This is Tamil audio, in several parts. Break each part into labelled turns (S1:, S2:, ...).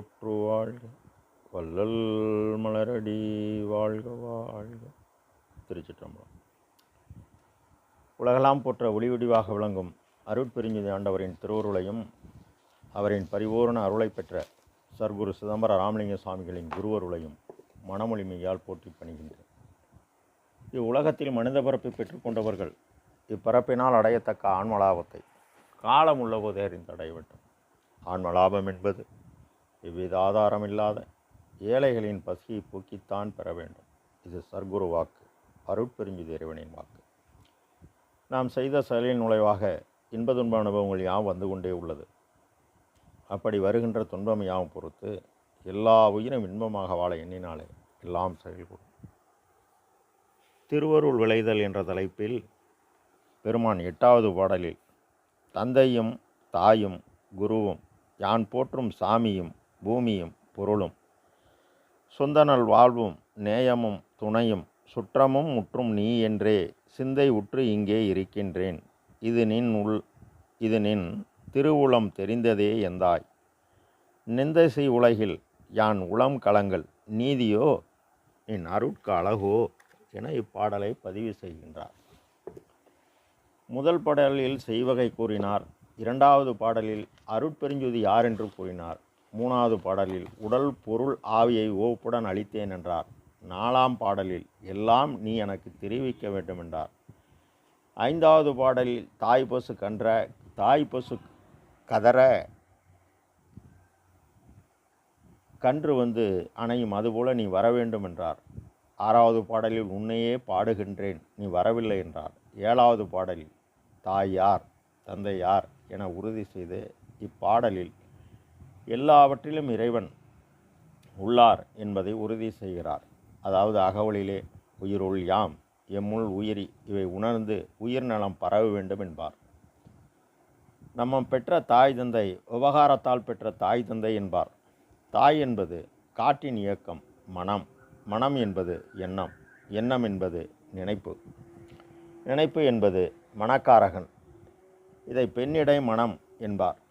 S1: இன்புற்று வாழ்க வள்ளல் மலரடி வாழ்க வாழ்க. திருச்சிற்றம்பலம். உலகெல்லாம் போற்ற ஒளி வடிவாக விளங்கும் அருட்பெருஞ்சுதி ஆண்டவரின் திருவருளையும் அவரின் பரிபூரண அருளை பெற்ற சர்க்குரு சிதம்பர ராமலிங்க சுவாமிகளின் குருவருளையும் மனமொழிமையால் போற்றி பணிகின்றேன். இவ்வுலகத்தில் மனித பரப்பை பெற்றுக்கொண்டவர்கள் இப்பரப்பினால் அடையத்தக்க ஆன்மலாபத்தை காலம் உள்ளபோதே அறிந்து அடைய வேண்டும் ஆன்மலாபம் என்பது எவ்வித ஆதாரமில்லாத ஏழைகளின் பசியை போக்கித்தான் பெற வேண்டும். இது சர்க்குரு வாக்கு. அருட்பெருஞ்சுதி இறைவனின் வாக்கு. நாம் செய்த செயலின் நுழைவாக இன்ப துன்ப அனுபவங்கள் யாவும் வந்து கொண்டே உள்ளது. அப்படி வருகின்ற துன்பம் யாவும் பொறுத்து எல்லா உயிரும் இன்பமாக வாழ எண்ணினாலே எல்லாம் செயல்கூடும் திருவருள் விளைதல் என்ற தலைப்பில் பெருமான் எட்டாவது பாடலில் தந்தையும் தாயும் குருவும் யான் போற்றும் சாமியும் பூமியும் பொருளும் சுந்தனல் வாழ்வும் நேயமும் துணையும் சுற்றமும் முற்றும் நீ என்றே சிந்தை உற்று இங்கே இருக்கின்றேன். இது நின் உள் இது நின் திருவுளம் தெரிந்ததே எந்தாய்? நிந்தைசை உலகில் யான் உளம் கலங்கள் நீதியோ? என் அருட்க அழகோ என இப்பாடலை பதிவு செய்கின்றார். முதல் பாடலில் செய்வகை கூறினார். இரண்டாவது பாடலில் அருட்பெருஞ்சுதி யார் என்று கூறினார். மூணாவது பாடலில் உடல் பொருள் ஆவியை ஓப்புடன் அளித்தேன் என்றார். நாலாம் பாடலில் எல்லாம் நீ எனக்கு தெரிவிக்க வேண்டும் என்றார். ஐந்தாவது பாடலில் தாய் பசு கன்ற தாய் பசு கதற கன்று வந்து அணையும் அதுபோல நீ வர வேண்டும் என்றார். ஆறாவது பாடலில் உன்னையே பாடுகின்றேன் நீ வரவில்லை என்றார். ஏழாவது பாடலில் தாய் யார் தந்தை யார் என உறுதி செய்து இப்பாடலில் எல்லாவற்றிலும் இறைவன் உள்ளார் என்பதை உறுதி செய்கிறார். அதாவது அகவலிலே உயிருள் யாம் எம்முள் உயிரி இவை உணர்ந்து உயிர் நலம் பரவ வேண்டும் என்பார். நம்ம பெற்ற தாய் தந்தை விவகாரத்தால் பெற்ற தாய் தந்தை என்பார். தாய் என்பது காற்றின் இயக்கம் மனம். மனம் என்பது எண்ணம். எண்ணம் என்பது நினைப்பு. நினைப்பு என்பது மனக்காரகன். இதை பெண்ணிடை மனம் என்பார்.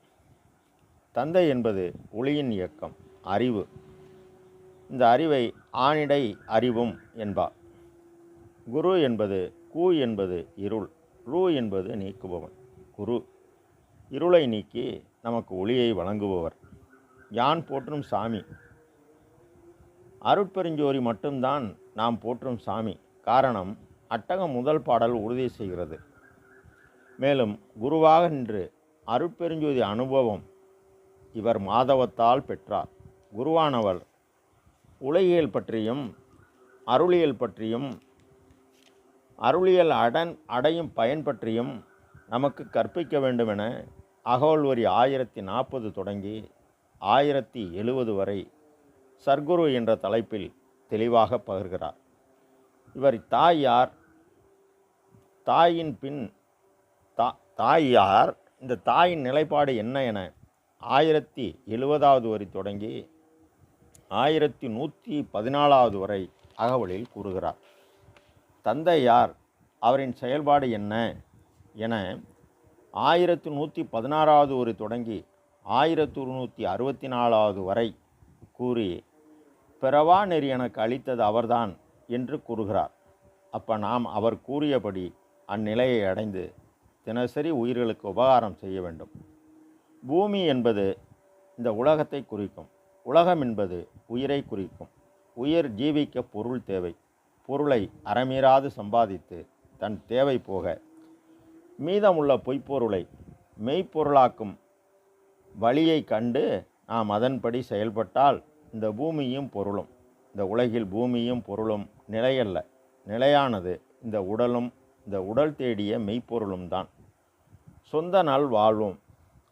S1: தந்தை என்பது ஒளியின் இயக்கம் அறிவு. இந்த அறிவை ஆணிடை அறிவும் என்பார் குரு என்பது கூ என்பது இருள் ரூ என்பது நீக்குபவன். குரு இருளை நீக்கி நமக்கு ஒளியை வழங்குபவர். யான் போற்றும் சாமி. அருட்பெருஞ்சோரி மட்டும்தான் நாம் போற்றும் சாமி. காரணம் அட்டகம் முதல் பாடல் உறுதி செய்கிறது. மேலும் குருவாக நின்று அருட்பெருஞ்சோதி அனுபவம் இவர் மாதவத்தால் பெற்றார். குருவானவர் உலகியல் பற்றியும் அருளியல் பற்றியும் அருளியல் அடன் அடையும் பயன் பற்றியும் நமக்கு கற்பிக்க வேண்டுமென அகவல்வரி ஆயிரத்தி நாற்பது தொடங்கி ஆயிரத்தி எழுபது வரை சர்க்குரு என்ற தலைப்பில் தெளிவாக பகிர்கிறார். இவர் தாயார் தாயின் பின் தா தாயார் இந்த தாயின் நிலைப்பாடு என்ன என ஆயிரத்தி எழுபதாவது வரி தொடங்கி ஆயிரத்தி நூற்றி பதினாலாவது வரை அகவலில் கூறுகிறார். தந்தை யார் அவரின் செயல்பாடு என்ன? என ஆயிரத்தி நூற்றி பதினாறாவது ஒரு தொடங்கி ஆயிரத்தி நூற்றி அறுபத்தி நாலாவது வரை கூறி பிறவா நெறி எனக்கு அளித்தது அவர்தான் என்று கூறுகிறார். அப்போ நாம் அவர் கூறியபடி அந்நிலையை அடைந்து தினசரி உயிர்களுக்கு உபகாரம் செய்ய வேண்டும். பூமி என்பது இந்த உலகத்தை குறிக்கும். உலகம் என்பது உயிரை குறிக்கும். உயிர் ஜீவிக்க பொருள் தேவை. பொருளை அறமீறாது சம்பாதித்து தன் தேவை போக. மீதமுள்ள பொய்ப்பொருளை மெய்ப்பொருளாக்கும் வழியை கண்டு நாம் அதன்படி செயல்பட்டால் இந்த பூமியும் பொருளும். இந்த உலகில் பூமியும் பொருளும் நிலையல்ல. நிலையானது இந்த உடலும் இந்த உடல் தேடிய மெய்ப்பொருளும் தான். சொந்த நாள் வாழ்வோம்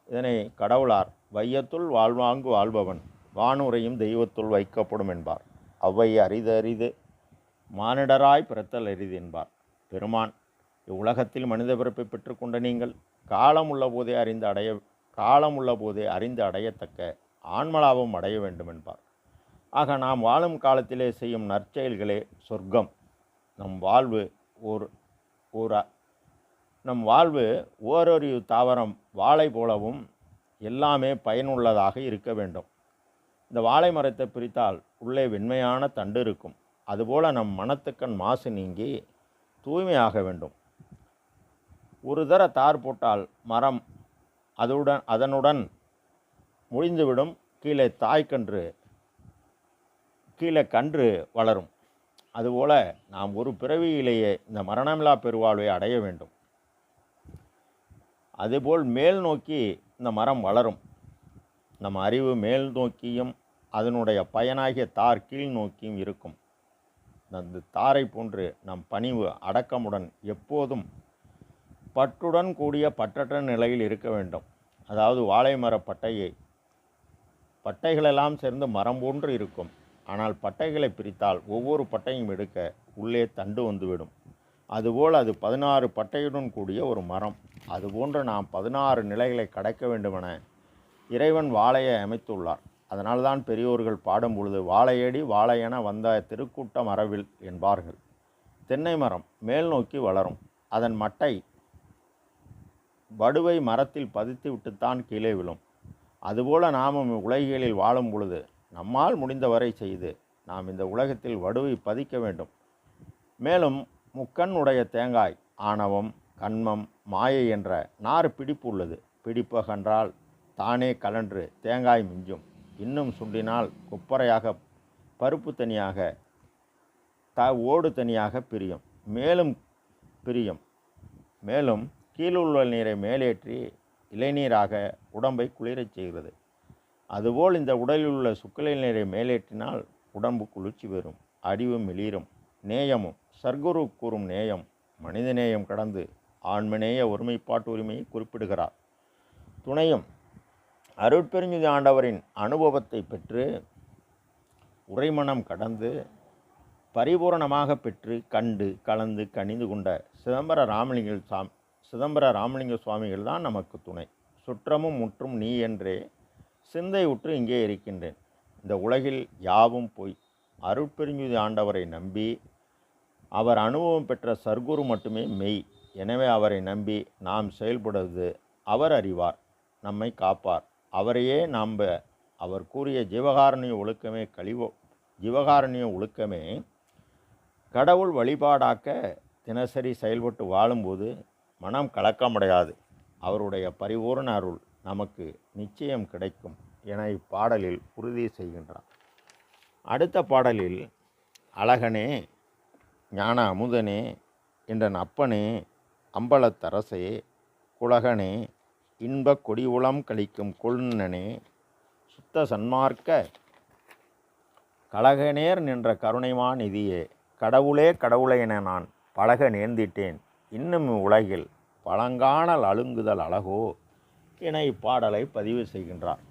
S1: இதனை கடவுளார் வையத்துள் வாழ்வாங்கு வாழ்பவன் வானுரையும் தெய்வத்துள் வைக்கப்படும் என்பார். அவ்வை அரிது அரிது மானிடராய் பிறத்தல் அரிது என்பார். பெருமான் இவ்வுலகத்தில் மனித பிறப்பை பெற்றுக்கொண்ட நீங்கள் காலம் உள்ள போதே அறிந்து அடைய காலம் உள்ள போதே அறிந்து அடையத்தக்க ஆன்மலாபம் அடைய வேண்டும் என்பார். ஆக நாம் வாழும் காலத்திலே செய்யும் நற்செயல்களே சொர்க்கம். நம் வாழ்வு ஒரு ஒரு நம் வாழ்வு ஓரொரு தாவரம் வாழை போலவும் எல்லாமே பயனுள்ளதாக இருக்க வேண்டும். இந்த வாழை மரத்தை பிரித்தால் உள்ளே வெண்மையான தண்டு இருக்கும். அதுபோல் நம் மனத்துக்கண் மாசு நீங்கி தூய்மையாக வேண்டும். ஒரு தர தார் போட்டால் மரம் அதுடன் அதனுடன் முடிந்துவிடும் கீழே தாய்க்கன்று கீழே கன்று வளரும். அதுபோல் நாம் ஒரு பிறவியிலேயே இந்த மரணமில்லா பெருவாழ்வை அடைய வேண்டும். அதேபோல் மேல் நோக்கி இந்த மரம் வளரும். நம் அறிவு மேல் நோக்கியும் அதனுடைய பயனாகிய தார் கீழ் நோக்கியும் இருக்கும். அந்த தாரை போன்று நம் பணிவு அடக்கமுடன் எப்போதும் பற்றுடன் கூடிய பற்றற்ற நிலையில் இருக்க வேண்டும். அதாவது வாழை மர பட்டையை பட்டைகளெல்லாம் சேர்ந்து மரம் போன்று இருக்கும். ஆனால் பட்டைகளை பிரித்தால் ஒவ்வொரு பட்டையும் எடுக்க உள்ளே தண்டு வந்துவிடும். அதுபோல் அது பதினாறு பட்டையுடன் கூடிய ஒரு மரம். அதுபோன்று நாம் பதினாறு நிலைகளை கடக்க வேண்டுமென இறைவன் வாழையை அமைத்துள்ளார். அதனால்தான் பெரியோர்கள் பாடும் பொழுது வாழையடி வாழையென வந்த திருக்கூட்ட மரவில் என்பார்கள். தென்னை மரம் மேல் நோக்கி வளரும். அதன் மட்டை வடுவை மரத்தில் பதித்து விட்டுத்தான் கீழே விழும். அதுபோல நாமும் உலகியலில் வாழும் பொழுது நம்மால் முடிந்தவரை செய்து நாம் இந்த உலகத்தில் வடுவை பதிக்க வேண்டும். மேலும் முக்கண் உடைய தேங்காய் ஆணவம் கண்மம் மாயை என்ற நாறு பிடிப்பு உள்ளது. பிடிப்பகன்றால் தானே கலன்று தேங்காய் மிஞ்சும். இன்னும் சுண்டினால் குப்பரையாக பருப்பு தனியாக த ஓடு தனியாக பிரியும். மேலும் பிரியும். மேலும் கீழுள்ள நீரை மேலேற்றி இளைநீராக உடம்பை குளிரச் செய்கிறது. அதுபோல் இந்த உடலில் உள்ள சுக்கலை நீரை மேலேற்றினால் உடம்பு குளிர்ச்சி பெறும். அறிவு மிளிரும். நேயமும். சர்க்குரு கூறும் நேயம் மனித நேயம் கடந்து ஆண்மநேய ஒருமைப்பாட்டு உரிமையை குறிப்பிடுகிறார். துணையும் அருட்பெருஞ்சுதி ஆண்டவரின் அனுபவத்தை பெற்று உரைமணம் கடந்து பரிபூரணமாக பெற்று கண்டு கலந்து கணிந்து கொண்ட சிதம்பர ராமலிங்க சாமி சிதம்பர ராமலிங்க சுவாமிகள் தான் நமக்கு துணை. சுற்றமும் முற்றும் நீ என்றே சிந்தை உற்று இங்கே இருக்கின்றேன். இந்த உலகில் யாவும் போய் அருட்பெருஞ்சுதி ஆண்டவரை நம்பி அவர் அனுபவம் பெற்ற சர்க்குரு மட்டுமே மெய். எனவே அவரை நம்பி நாம் செயல்படுவது அவர் அறிவார் நம்மை காப்பார். அவரையே நம்ப அவர் கூறிய ஜீவகாரணிய ஒழுக்கமே கழிவோ ஜீவகாரணிய ஒழுக்கமே கடவுள் வழிபாடாக்க தினசரி செயல்பட்டு வாழும்போது மனம் கலக்கமடையாது. அவருடைய பரிபூரண அருள் நமக்கு நிச்சயம் கிடைக்கும் என இப்பாடலில் உறுதி செய்கின்றார். அடுத்த பாடலில் அழகனே ஞான அமுதனே என்றன் அப்பனே அம்பலத்தரசே குலகனே இன்பக் கொடி உளம் கழிக்கும் கொழுநனே சுத்த சன்மார்க்க கழகநேர் நின்ற கருணைமா நிதியே கடவுளே கடவுளே என நான் பழக நேர்ந்திட்டேன். இன்னும் உலகில் பழங்காணல் அழுங்குதல் அழகோ என இப்பாடலை பதிவு செய்கின்றார்.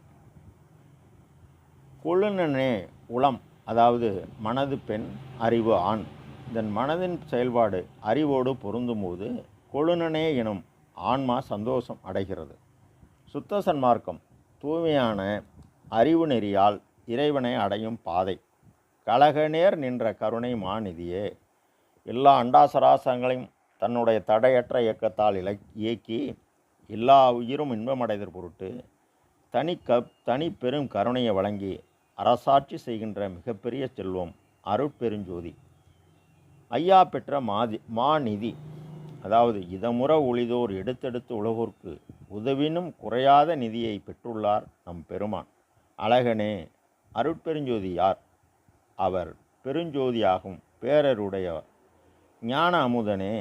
S1: கொழுநனே உளம் அதாவது மனது பெண் அறிவு ஆண் இதன் மனதின் செயல்பாடு அறிவோடு பொருந்தும்போது கொழுநனே எனும் ஆன்மா சந்தோஷம் அடைகிறது. சுத்த சன்மார்க்கம் தூய்மையான அறிவு நெறியால் இறைவனை அடையும் பாதை. கலகநேர் நின்ற கருணை மாநிதியே எல்லா அண்டாசராசங்களையும் தன்னுடைய தடையற்ற இயக்கத்தால் இலை இயக்கி எல்லா உயிரும் இன்பமடைதற் பொருட்டு தனி க தனி பெரும் கருணையை வழங்கி அரசாட்சி செய்கின்ற மிகப்பெரிய செல்வம் அருட்பெருஞ்சோதி. ஐயா பெற்ற மாதி மாநிதி. அதாவது இதமுற ஒளிதோர் எடுத்தெடுத்து உலகோர்க்கு உதவினும் குறையாத நிதியை பெற்றுள்ளார் நம் பெருமான். அழகனே அருட்பெருஞ்சோதி யார்? அவர் பெருஞ்சோதியாகும் பேரருடையவர் ஞான அமுதனே.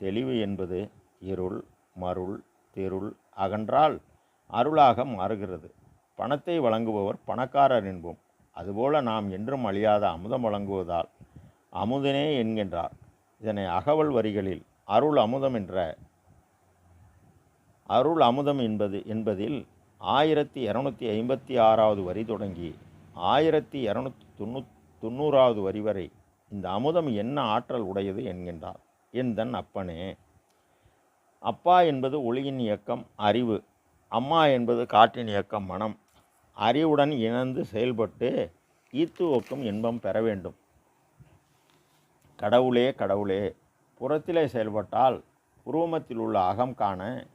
S1: தெளிவு என்பது இருள் மருள் திருள் அகன்றால் அருளாக மாறுகிறது. பணத்தை வழங்குபவர் பணக்காரர் என்போம். அதுபோல நாம் என்றும் அழியாத அமுதம் வழங்குவதால் அமுதனே என்கின்றார். இதனை அகவல் வரிகளில் அருள் அமுதம் என்ற அருள் அமுதம் என்பது என்பதில் ஆயிரத்தி இரநூத்தி ஐம்பத்தி ஆறாவது வரி தொடங்கி ஆயிரத்தி இரநூத்தி தொண்ணூ தொண்ணூறாவது வரி வரை இந்த அமுதம் என்ன ஆற்றல் உடையது என்கின்றார். என்தன் அப்பனே. அப்பா என்பது ஒளியின் இயக்கம் அறிவு. அம்மா என்பது காற்றின் இயக்கம் மனம். அறிவுடன் இணைந்து செயல்பட்டு ஈத்துவோக்கும் இன்பம் பெற வேண்டும். கடவுளே கடவுளே. புறத்திலே செயல்பட்டால் உருவமத்தில் உள்ள அகம் காண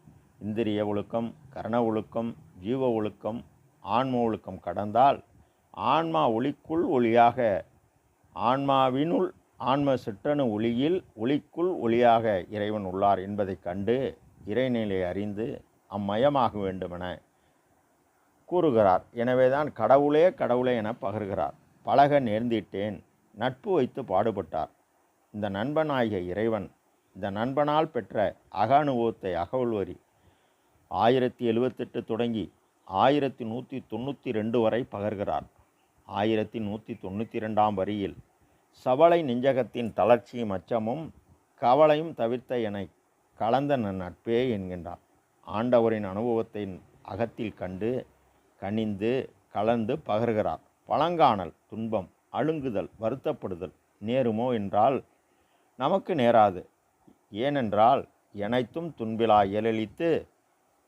S1: இந்திரிய ஒழுக்கம் கரண ஒழுக்கம் ஜீவ ஒழுக்கம் ஆன்ம ஒழுக்கம் கடந்தால் ஆன்மா ஒளிக்குள் ஒளியாக ஆன்மாவினுள் ஆன்ம சிற்றணு ஒளியில் ஒளிக்குள் ஒளியாக இறைவன் உள்ளார் என்பதைக் கண்டு இறைநிலை அறிந்து அம்மயமாக வேண்டுமென கூறுகிறார். எனவேதான் கடவுளே கடவுளே என பகர்கிறார். பழக நேர்ந்திட்டேன் நட்பு வைத்து பாடுபட்டார். இந்த நண்பனாகிய இறைவன் இந்த நண்பனால் பெற்ற அக அனுபவத்தை அகவல்வரி. ஆயிரத்தி எழுவத்தெட்டு தொடங்கி ஆயிரத்தி நூற்றி தொண்ணூற்றி ரெண்டு வரை பகர்கிறார். ஆயிரத்தி நூற்றி தொண்ணூற்றி ரெண்டாம் வரியில் சவளை நெஞ்சகத்தின் தளர்ச்சியும் அச்சமும் கவலையும் தவிர்த்த என கலந்த நன் நட்பே என்கின்றார். ஆண்டவரின் அனுபவத்தை அகத்தில் கண்டு கனிந்து கலந்து பகர்கிறார். பழங்காணல் துன்பம் அழுங்குதல் வருத்தப்படுதல் நேருமோ என்றால் நமக்கு நேராது. ஏனென்றால் எனைத்தும் துன்பிலா இயலளித்து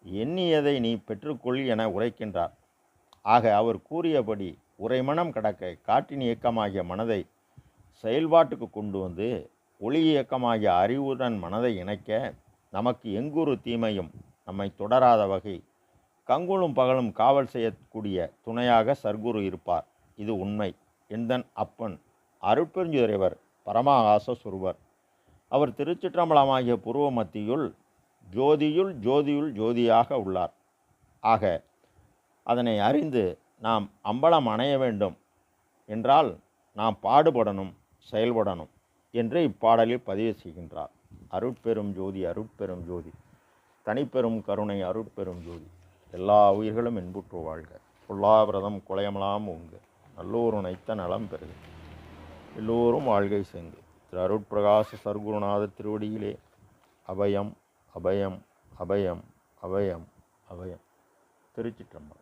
S1: எண்ணியதை நீ பெற்றுக்கொள் என உரைக்கின்றார். ஆக அவர் கூறியபடி உரைமனம் கடக்க காற்றின் இயக்கமாகிய மனதை செயல்பாட்டுக்கு கொண்டு வந்து ஒளி இயக்கமாகிய அறிவுடன் மனதை இணைக்க நமக்கு எங்கொரு தீமையும் நம்மை தொடராத வகை கங்குளும் பகலும் காவல் செய்யக்கூடிய துணையாக சர்க்குரு இருப்பார். இது உண்மை. எந்தன் அப்பன் அருட்பெருஞ்சுரைவர் பரமாகாச சுருவர் அவர் திருச்சிற்றம்பலமாகிய புருவ மத்தியுள் ஜோதியுள் ஜோதியுள் ஜோதியாக உள்ளார். ஆக அதனை அறிந்து நாம் அம்பலம் அணைய வேண்டும். என்றால் நாம் பாடுபடணும் செயல்படணும் என்று இப்பாடலில் பதிவு செய்கின்றார். அருட்பெரும் ஜோதி அருட்பெரும் ஜோதி. தனிப்பெரும் கருணை அருட்பெரும் ஜோதி. எல்லா உயிர்களும் இன்புற்று வாழ்க. பொல்லாவிரதம் குலையமலாம் உங்க நல்லோரு நைத்த நலம் பெறுக. எல்லோரும் வாழ்கை செங்கு திரு அருட்பிரகாச சர்க்குருநாத திருவடியிலே அபயம் அபயம் அபயம் அபயம் அபயம். திருச்சிற்றம்பலம்.